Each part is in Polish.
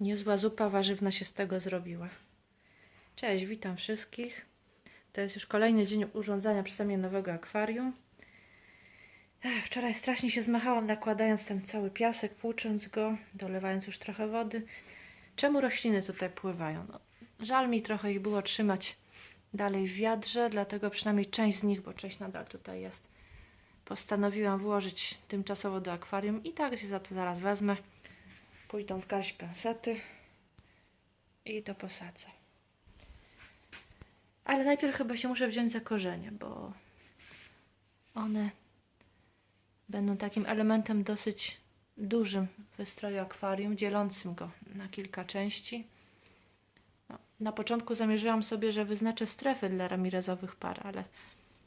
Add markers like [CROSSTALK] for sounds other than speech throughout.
Niezła zupa warzywna się z tego zrobiła. Cześć, witam wszystkich. To jest już kolejny dzień urządzania przeze mnie nowego akwarium. Ech, Wczoraj strasznie się zmachałam, nakładając ten cały piasek, płucząc go, dolewając już trochę wody. Czemu rośliny tutaj pływają? No, żal mi trochę ich było trzymać dalej w wiadrze, dlatego przynajmniej część z nich, bo część nadal tutaj jest, postanowiłam włożyć tymczasowo do akwarium i tak się za to zaraz wezmę. Pójdą w garść pensety i to posadzę. Ale najpierw chyba się muszę wziąć za korzenie, bo one będą takim elementem dosyć dużym w wystroju akwarium, dzielącym go na kilka części. No, na początku zamierzyłam sobie, że wyznaczę strefy dla ramirezowych par, ale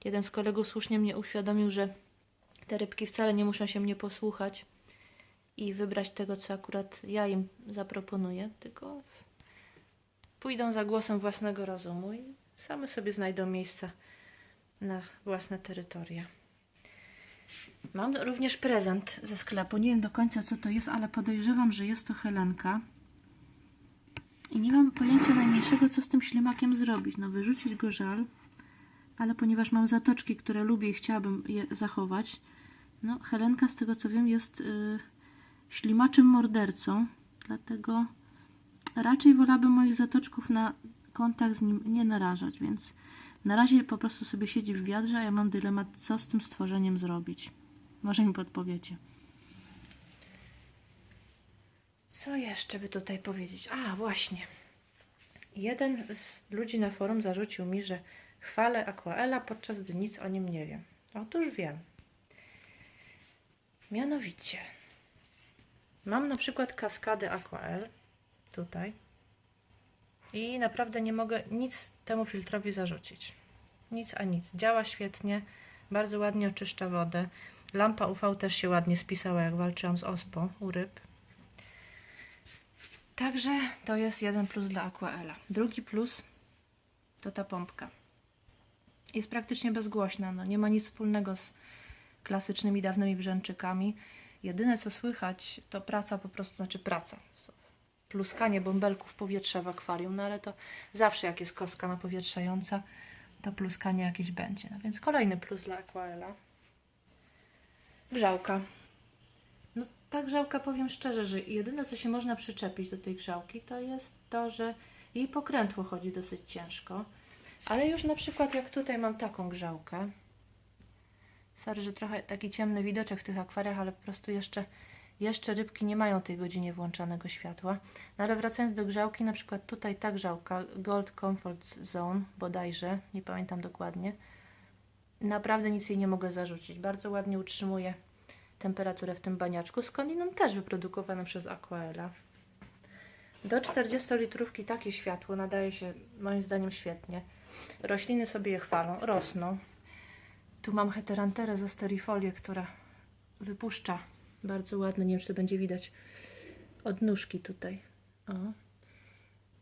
jeden z kolegów słusznie mnie uświadomił, że te rybki wcale nie muszą się mnie posłuchać i wybrać tego, co akurat ja im zaproponuję, tylko pójdą za głosem własnego rozumu i same sobie znajdą miejsca na własne terytoria. Mam również prezent ze sklepu. Nie wiem do końca, co to jest, ale podejrzewam, że jest to Helenka. I nie mam pojęcia najmniejszego, co z tym ślimakiem zrobić. No, wyrzucić go żal, ale ponieważ mam zatoczki, które lubię i chciałabym je zachować, no, Helenka, z tego co wiem, jest y, ślimaczym mordercą, dlatego raczej wolałabym moich zatoczków na kontakt z nim nie narażać, więc na razie po prostu sobie siedzi w wiadrze, a ja mam dylemat, co z tym stworzeniem zrobić. Może mi podpowiecie. Co jeszcze by tutaj powiedzieć? A, właśnie. Jeden z ludzi na forum zarzucił mi, że chwalę Aquaela, podczas gdy nic o nim nie wiem. Otóż wiem. Mianowicie, mam na przykład kaskadę Aquael, tutaj, i naprawdę nie mogę nic temu filtrowi zarzucić. Nic a nic. Działa świetnie, bardzo ładnie oczyszcza wodę. Lampa UV też się ładnie spisała, jak walczyłam z ospą u ryb. Także to jest jeden plus dla Aquaela. Drugi plus to ta pompka. Jest praktycznie bezgłośna, no, nie ma nic wspólnego z klasycznymi dawnymi brzęczykami. Jedyne co słychać to praca po prostu, znaczy praca. Pluskanie bąbelków powietrza w akwarium, no ale to zawsze jak jest kostka napowietrzająca, to pluskanie jakieś będzie. No więc kolejny plus dla Aquaela. Grzałka. No ta grzałka powiem szczerze, że jedyne co się można przyczepić do tej grzałki to jest to, że jej pokrętło chodzi dosyć ciężko. Ale już na przykład jak tutaj mam taką grzałkę. Sorry, że trochę taki ciemny widoczek w tych akwariach, ale po prostu jeszcze, jeszcze rybki nie mają tej godzinie włączanego światła. No ale wracając do grzałki, na przykład tutaj ta grzałka, Gold Comfort Zone bodajże, nie pamiętam dokładnie. Naprawdę nic jej nie mogę zarzucić. Bardzo ładnie utrzymuje temperaturę w tym baniaczku, skądinąd też wyprodukowane przez Aquaela. Do 40 litrówki takie światło nadaje się moim zdaniem świetnie. Rośliny sobie je chwalą, rosną. Tu mam heteranterę zosterifolię, która wypuszcza bardzo ładnie, nie wiem czy to będzie widać, od nóżki tutaj. O.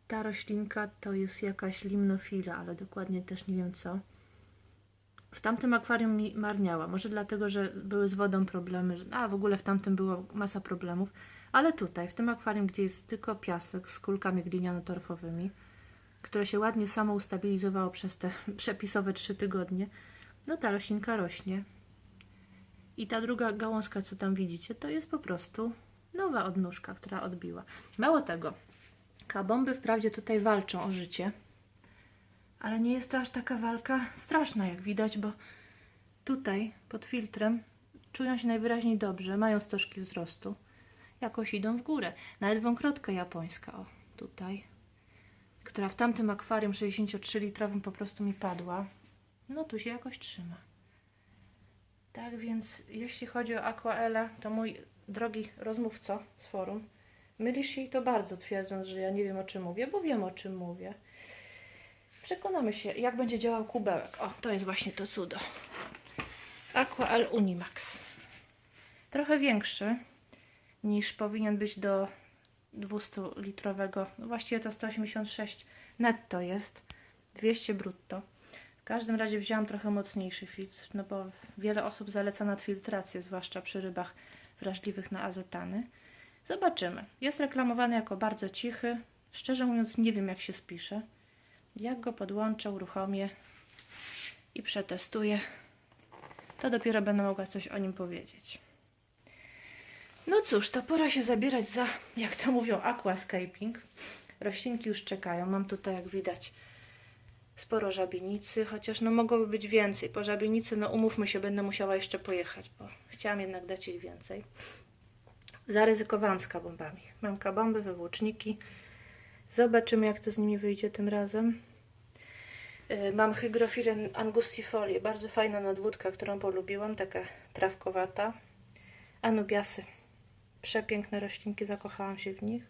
Ta roślinka to jest jakaś limnofila, ale dokładnie też nie wiem co. W tamtym akwarium mi marniała. Może dlatego, że były z wodą problemy, a w ogóle w tamtym było masa problemów. Ale tutaj, w tym akwarium, gdzie jest tylko piasek z kulkami gliniano-torfowymi, które się ładnie samo ustabilizowało przez te [LAUGHS] przepisowe trzy tygodnie, no ta roślinka rośnie. I ta druga gałązka, co tam widzicie, to jest po prostu nowa odnóżka, która odbiła. Mało tego, kabomby wprawdzie tutaj walczą o życie, ale nie jest to aż taka walka straszna, jak widać, bo tutaj pod filtrem czują się najwyraźniej dobrze, mają stożki wzrostu, jakoś idą w górę. Nawet wąkrotka japońska, o tutaj, która w tamtym akwarium 63-litrowym po prostu mi padła, no tu się jakoś trzyma. Tak więc, jeśli chodzi o Aquaela, to mój drogi rozmówco z forum, mylisz się i to bardzo, twierdząc, że ja nie wiem o czym mówię, bo wiem o czym mówię. Przekonamy się, jak będzie działał kubełek. O, to jest właśnie to cudo. Aquael Unimax. Trochę większy niż powinien być do 200-litrowego. No właściwie to 186 netto jest, 200 brutto. Każdym razie wzięłam trochę mocniejszy filtr, no bo wiele osób zaleca nadfiltrację, zwłaszcza przy rybach wrażliwych na azotany. Zobaczymy. Jest reklamowany jako bardzo cichy. Szczerze mówiąc, nie wiem, jak się spisze. Jak go podłączę, uruchomię i przetestuję, to dopiero będę mogła coś o nim powiedzieć. No cóż, to pora się zabierać za, jak to mówią, aquascaping. Roślinki już czekają. Mam tutaj, jak widać, sporo żabienicy, chociaż no mogłoby być więcej. Po żabienicy, no umówmy się, będę musiała jeszcze pojechać, bo chciałam jednak dać ich więcej. Zaryzykowałam z kabombami. Mam kabomby, wywłóczniki. Zobaczymy, jak to z nimi wyjdzie tym razem. Yy, Mam hygrofilę angustifolię, bardzo fajna nadwódka, którą polubiłam, taka trawkowata. Anubiasy, przepiękne roślinki, zakochałam się w nich.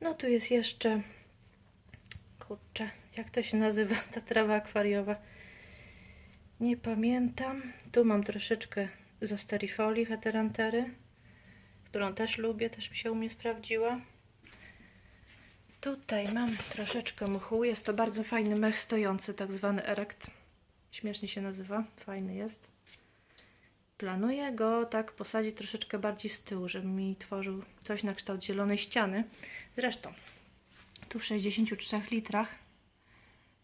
No tu jest jeszcze, kurczę, jak to się nazywa, ta trawa akwariowa. Nie pamiętam. Tu mam troszeczkę zostarifolii heterantery, którą też lubię, też mi się u mnie sprawdziła. Tutaj mam troszeczkę mchu. Jest to bardzo fajny mech stojący, tak zwany erekt. Śmiesznie się nazywa, fajny jest. Planuję go tak posadzić troszeczkę bardziej z tyłu, żeby mi tworzył coś na kształt zielonej ściany. Zresztą, tu w 63 litrach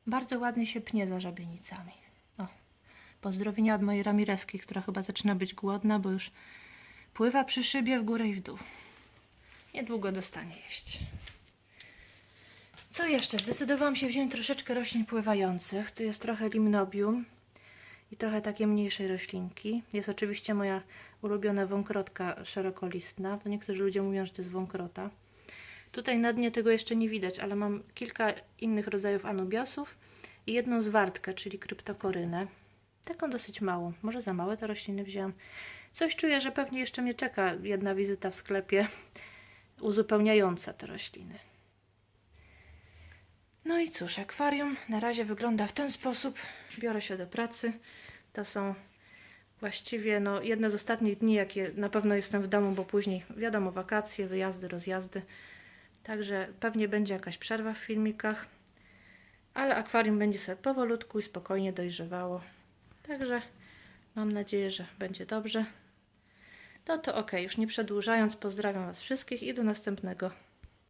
bardzo ładnie się pnie za żabienicami. O, pozdrowienia od mojej Ramireski, która chyba zaczyna być głodna, bo już pływa przy szybie w górę i w dół. Niedługo dostanie jeść. Co jeszcze? Zdecydowałam się wziąć troszeczkę roślin pływających. Tu jest trochę limnobium i trochę takie mniejszej roślinki. Jest oczywiście moja ulubiona wąkrotka szerokolistna. To niektórzy ludzie mówią, że to jest wąkrota. Tutaj na dnie tego jeszcze nie widać, ale mam kilka innych rodzajów anubiasów i jedną zwartkę, czyli kryptokorynę. Taką dosyć małą. Może za małe te rośliny wzięłam. Coś czuję, że pewnie jeszcze mnie czeka jedna wizyta w sklepie [LAUGHS] uzupełniająca te rośliny. No i cóż, akwarium na razie wygląda w ten sposób. Biorę się do pracy. To są właściwie no, jedne z ostatnich dni, jakie na pewno jestem w domu, bo później wiadomo, wakacje, wyjazdy, rozjazdy. Także pewnie będzie jakaś przerwa w filmikach. Ale akwarium będzie sobie powolutku i spokojnie dojrzewało. Także mam nadzieję, że będzie dobrze. No to ok, już nie przedłużając, pozdrawiam Was wszystkich i do następnego